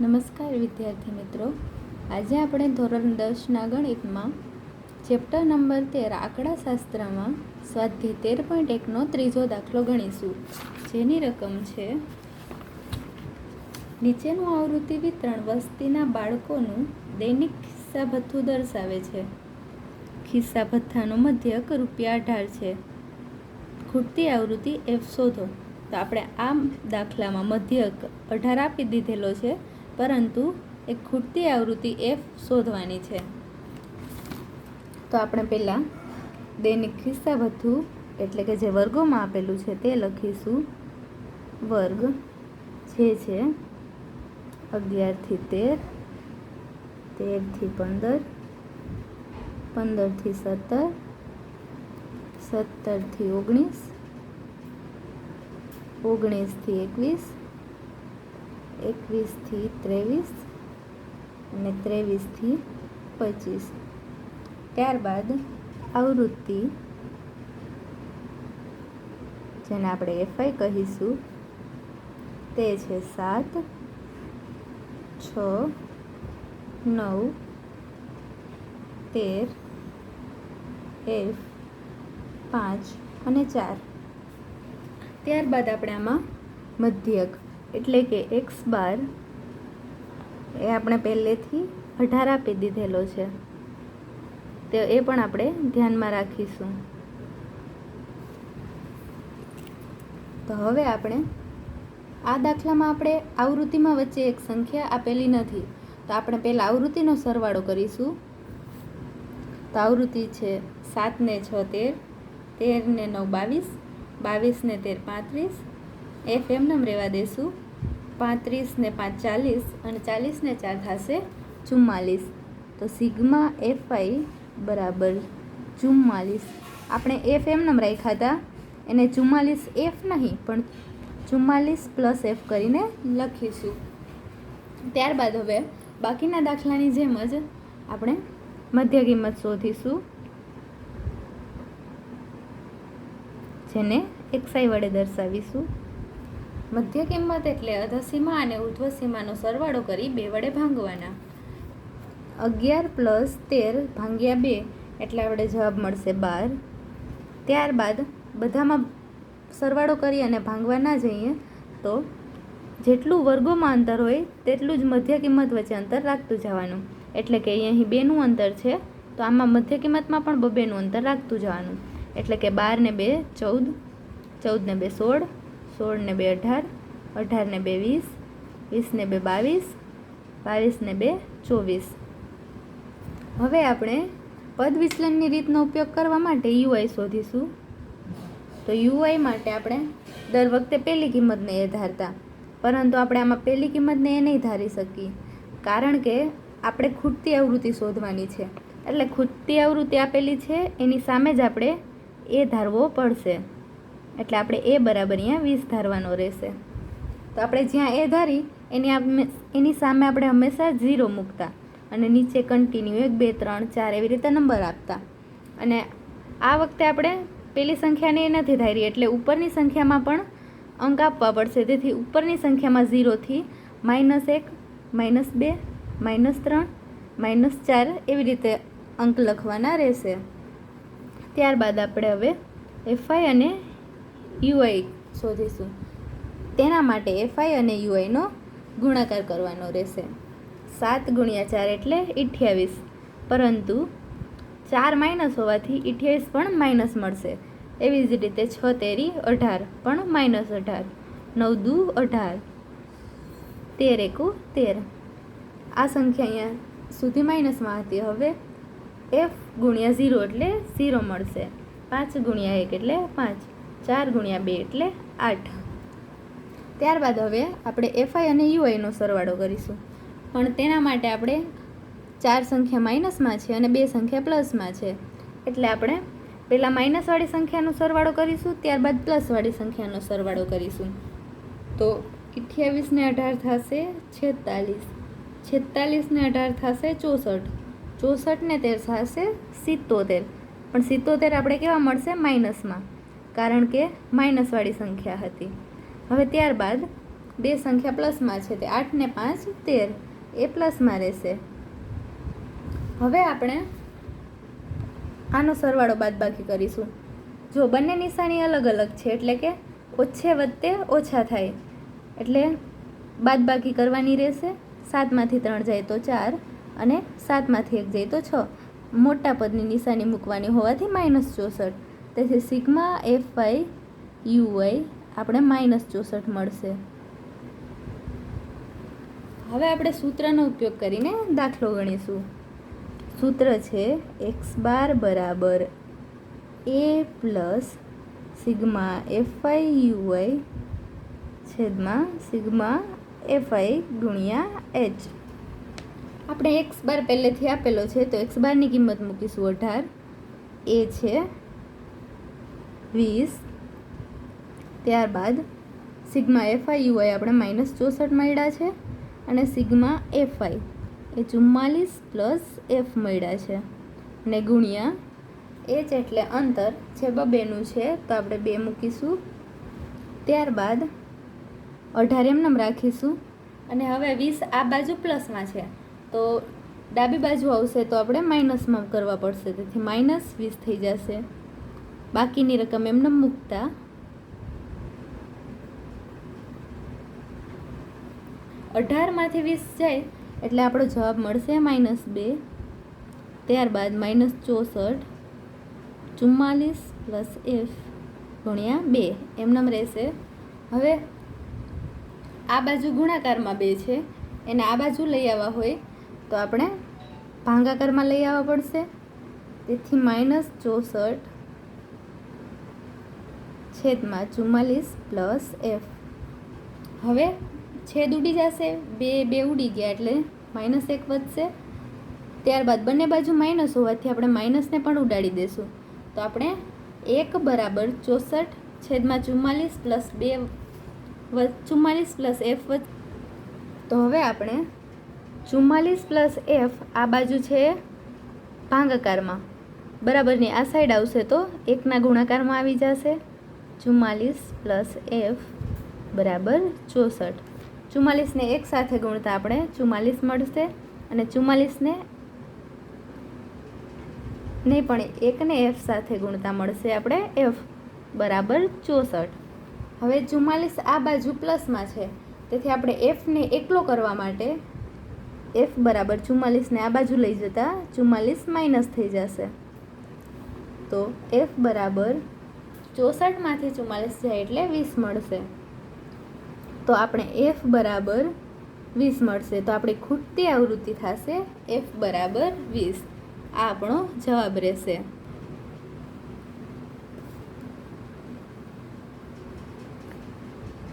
નમસ્કાર વિદ્યાર્થી મિત્રો. આજે આપણે ધોરણ દસના ગણિતમાં ચેપ્ટર નંબર તેર આંકડાશાસ્ત્રમાં સ્વાધ્યાય તેર પોઈન્ટ એકનો ત્રીજો દાખલો ગણીશું. જેની રકમ છે નીચેનું આવૃત્તિ વિતરણ વસ્તીના બાળકોનું દૈનિક ખિસ્સા ભથ્થું દર્શાવે છે. ખિસ્સા ભથ્થાનું મધ્યક રૂપિયા અઢાર છે. ખૂટતી આવૃત્તિ એફ શોધો. તો આપણે આ દાખલામાં મધ્યક અઢાર આપી દીધેલો છે. પરંતુ એક ખૂટતી આવૃત્તિ એફ શોધવાની છે. તો આપણે પહેલાં દૈનિક ખિસ્સા ભથ્થું એટલે કે જે વર્ગોમાં આપેલું છે તે લખીશું. વર્ગ જે છે અગિયારથી તેર તેરથી પંદર પંદરથી સત્તર સત્તરથી ઓગણીસ ઓગણીસથી એકવીસ એકવીસથી ત્રેવીસ અને ત્રેવીસથી પચીસ. ત્યારબાદ આવૃત્તિ, જેને આપણે એફઆઈ કહીશું, તે છે સાત, છ, નવ, તેર, એફ, પાંચ અને ચાર. ત્યારબાદ આપણે આમાં મધ્યક એટલે કે એક્સ બાર એ આપણે પહેલેથી અઢાર આપી દીધેલો છે. તો એ પણ આપણે ધ્યાનમાં રાખીશું. તો હવે આપણે આ દાખલામાં આપણે આવૃત્તિમાં વચ્ચે એક સંખ્યા આપેલી નથી. તો આપણે પહેલાં આવૃત્તિનો સરવાળો કરીશું. તો આવૃત્તિ છે સાત ને છ તેર તેર ને નવ બાવીસ બાવીસ ને તેર પાંત્રીસ એફ એમનેમ રહેવા દેશું પાંત્રીસ ને પાંચ ચાલીસ અને ચાલીસ ને ચાર થશે ચુમ્માલીસ. તો સિગ્મા એફઆઈ બરાબર ચુમ્માલીસ. આપણે એફ એમનેમ રાખ્યા હતા. એને ચુમ્માલીસ એફ નહીં, પણ ચુમ્માલીસ પ્લસ એફ કરીને લખીશું. ત્યારબાદ હવે બાકીના દાખલાની જેમ જ આપણે મધ્ય કિંમત શોધીશું. જેને એક્સાઈ વડે દર્શાવીશું. મધ્ય કિંમત એટલે અધસીમા અને ઉર્ધ્વસીમાનો સરવાળો કરી બે વડે ભાંગવાના. અગિયાર પ્લસ તેર ભાંગ્યા બે એટલે આપણે જવાબ મળશે બાર. ત્યારબાદ બધામાં સરવાળો કરી અને ભાંગવા ના જઈએ તો જેટલું વર્ગોમાં અંતર હોય તેટલું જ મધ્ય કિંમત વચ્ચે અંતર રાખતું જવાનું. એટલે કે અહીં બેનું અંતર છે, તો આમાં મધ્ય કિંમતમાં પણ બબેનું અંતર રાખતું જવાનું. એટલે કે બાર ને બે ચૌદ ચૌદ ને બે સોળ સોળ ને બે અઢાર અઢાર ને બે વીસ વીસ ને બે બાવીસ બાવીસ ને બે ચોવીસ. હવે આપણે પદ વિચલનની રીતનો ઉપયોગ કરવા માટે યુઆઈ શોધીશું. તો યુઆઈ માટે આપણે દર વખતે પહેલી કિંમતને એ ધારતા, પરંતુ આપણે આમાં પહેલી કિંમતને એ નહીં ધારી શકીએ, કારણ કે આપણે ખૂટતી આવૃત્તિ શોધવાની છે. એટલે ખૂટતી આવૃત્તિ આપેલી છે, એની સામે જ આપણે એ ધારવો પડશે. એટલે આપણે એ બરાબર અહીંયા વીસ ધારવાનો રહેશે. તો આપણે જ્યાં એ ધારી, એની એની સામે આપણે હંમેશા ઝીરો મૂકતા અને નીચે કન્ટિન્યુ એક, બે, ત્રણ, ચાર એવી રીતે નંબર આપતા. અને આ વખતે આપણે પેલી સંખ્યાને એ નથી ધારી, એટલે ઉપરની સંખ્યામાં પણ અંક આપવા પડશે. તેથી ઉપરની સંખ્યામાં ઝીરોથી માઇનસ એક, માઇનસ બે, માઇનસ ત્રણ, માઇનસ ચાર એવી રીતે અંક લખવાના રહેશે. ત્યારબાદ આપણે હવે એફઆઈ અને યુઆઈ શોધીશું. તેના માટે એફઆઈ અને યુઆઈનો ગુણાકાર કરવાનો રહેશે. સાત ગુણ્યા ચાર એટલે અઠ્યાવીસ. પરંતુ ચાર માઇનસ હોવાથી અઠ્યાવીસ પણ માઇનસ મળશે. એવી જ રીતે છ તેરી અઢાર પણ માઇનસ અઢાર. નવ દુ અઢાર. તેર એકુ તેર. આ સંખ્યા અહીંયા સુધી માઇનસમાં હતી. હવે એફ ગુણ્યા ઝીરો એટલે ઝીરો મળશે. પાંચ ગુણ્યા એક એટલે પાંચ. ચાર ગુણ્યા બે એટલે આઠ. ત્યારબાદ હવે આપણે એફઆઈ અને યુઆઈનો સરવાળો કરીશું. પણ તેના માટે આપણે ચાર સંખ્યા માઇનસમાં છે અને બે સંખ્યા પ્લસમાં છે. એટલે આપણે પહેલાં માઇનસવાળી સંખ્યાનો સરવાળો કરીશું, ત્યારબાદ પ્લસવાળી સંખ્યાનો સરવાળો કરીશું. તો અઠ્યાવીસને અઢાર થશે છેતાલીસ. છેતાલીસને અઢાર થશે ચોસઠ. ચોસઠને તેર થશે સિત્તોતેર. પણ સિત્તોતેર આપણે કેવા મળશે? માઇનસમાં. કારણ કે માઇનસવાળી સંખ્યા હતી. હવે ત્યારબાદ બે સંખ્યા પ્લસમાં છે તે આઠ ને પાંચ તેર. એ પ્લસમાં રહેશે. હવે આપણે આનો સરવાળો બાદબાકી કરીશું. જો બંને નિશાની અલગ અલગ છે એટલે કે ઓછે વત્તે ઓછા થાય. એટલે બાદબાકી કરવાની રહેશે. સાતમાંથી ત્રણ જાય તો ચાર અને સાતમાંથી એક જાય તો છ. મોટા પદની નિશાની મૂકવાની હોવાથી માઇનસ ચોસઠ. તેથી sigma F Y U Y આપણે માઇનસ ચોસઠ મળશે. હવે આપણે સૂત્રનો ઉપયોગ કરીને દાખલો ગણીશું. સૂત્ર છે એક્સ બાર બરાબર A plus sigma F I U I છેદમાં સિગ્મા એફઆઈ ગુણ્યા એચ. આપણે એક્સ બાર પહેલેથી આપેલો છે, તો એક્સ બારની કિંમત મૂકીશું અઢાર. એ છે વીસ. ત્યારબાદ sigma F I U I આપણે માઇનસ ચોસઠ મળ્યા છે અને સિગ્મા એફઆઈ એ ચુમ્માલીસ પ્લસ એફ મળ્યા છે. અને ગુણ્યા એચ એટલે અંતર જે બબેનું છે, તો આપણે બે મૂકીશું. ત્યારબાદ અઢાર એમનામ રાખીશું. અને હવે વીસ આ બાજુ પ્લસમાં છે, તો ડાબી બાજુ આવશે તો આપણે માઇનસમાં કરવા પડશે, તેથી માઇનસ વીસ થઈ જશે. બાકીની રકમ એમને મૂકતા? અઢારમાંથી વીસ જાય એટલે આપણો જવાબ મળશે માઇનસ બે. ત્યારબાદ માઇનસ ચોસઠ, ચુમ્માલીસ પ્લસ એફ ગુણ્યા બે. એમનામ રહેશે. હવે આ બાજુ ગુણાકારમાં બે છે. એને આ બાજુ લઈ આવવા હોય તો આપણે ભાંગાકારમાં લઈ આવવા પડશે. તેથી માઇનસ ચોસઠ છેદમાં ચુમ્માલીસ પ્લસ એફ. હવે છેદ ઉડી જશે, બે બે ઉડી ગયા એટલે માઇનસ એક વધશે. ત્યારબાદ બંને બાજુ માઇનસ હોવાથી આપણે માઇનસને પણ ઉડાડી દઈશું તો આપણે એક બરાબર ચોસઠ છેદમાં ચુમ્માલીસ પ્લસ બે ચુમ્માલીસ પ્લસ એફ તો હવે આપણે ચુમ્માલીસ પ્લસ એફ આ બાજુ છે ભાંગાકારમાં. બરાબરની આ સાઈડ આવશે તો એકના ગુણાકારમાં આવી જશે. ચુમ્માલીસ પ્લસ એફ બરાબર ચોસઠ. ચુમ્માલીસને એક સાથે ગુણતા આપણે ચુમ્માલીસ મળશે અને ચુમ્માલીસને નહીં, પણ એકને એફ સાથે ગુણતા મળશે આપણે એફ બરાબર ચોસઠ. હવે ચુમ્માલીસ આ બાજુ પ્લસમાં છે, તેથી આપણે એફને એકલો કરવા માટે એફ બરાબર ચુમ્માલીસને આ બાજુ લઈ જતા ચુમ્માલીસ માઇનસ થઈ જશે. તો એફ બરાબર ચોસઠમાંથી ચુમ્માલીસ જાય એટલે વીસ મળશે. તો આપણે એફ બરાબર વીસ મળશે. તો આપણી ખૂટતી આવૃત્તિ થશે એફ બરાબર વીસ. આ આપણો જવાબ રહેશે.